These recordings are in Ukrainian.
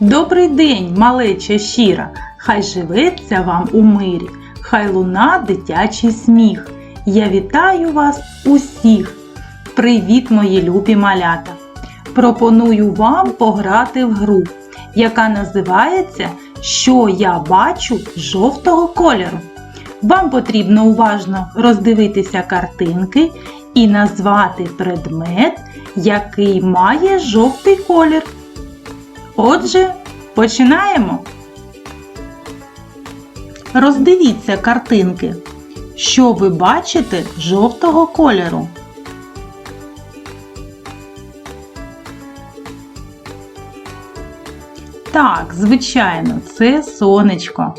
Добрий день, малеча щира, хай живеться вам у мирі, хай луна дитячий сміх. Я вітаю вас усіх. Привіт, мої любі малята! Пропоную вам пограти в гру, яка називається Що я бачу жовтого кольору. Вам потрібно уважно роздивитися картинки і назвати предмет, який має жовтий колір. Отже, починаємо. Роздивіться картинки. Що ви бачите жовтого кольору? Так, звичайно, це сонечко.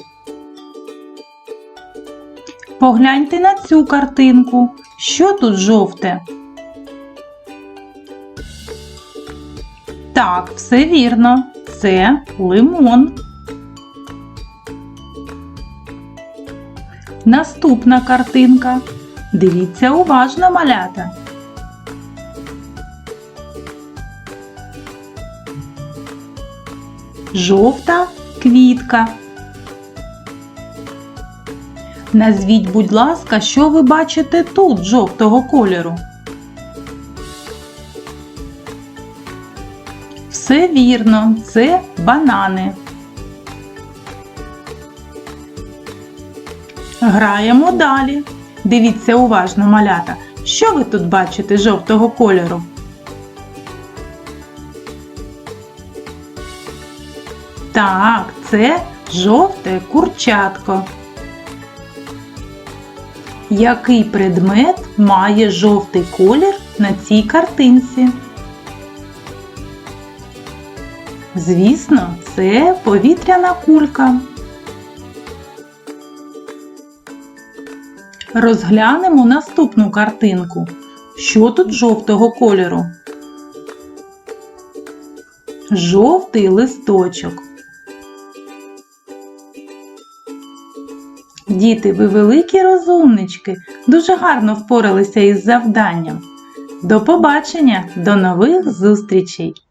Погляньте на цю картинку. Що тут жовте? Так, все вірно. Це лимон. Наступна картинка. Дивіться уважно малята. Жовта квітка. Назвіть, будь ласка, що ви бачите тут жовтого кольору? Все вірно, це банани. Граємо далі. Дивіться уважно, малята. Що ви тут бачите жовтого кольору? Так, це жовте курчатко. Який предмет має жовтий колір на цій картинці? Звісно, це повітряна кулька. Розглянемо наступну картинку. Що тут жовтого кольору? Жовтий листочок. Діти, ви великі розумнички, дуже гарно впоралися із завданням. До побачення, до нових зустрічей!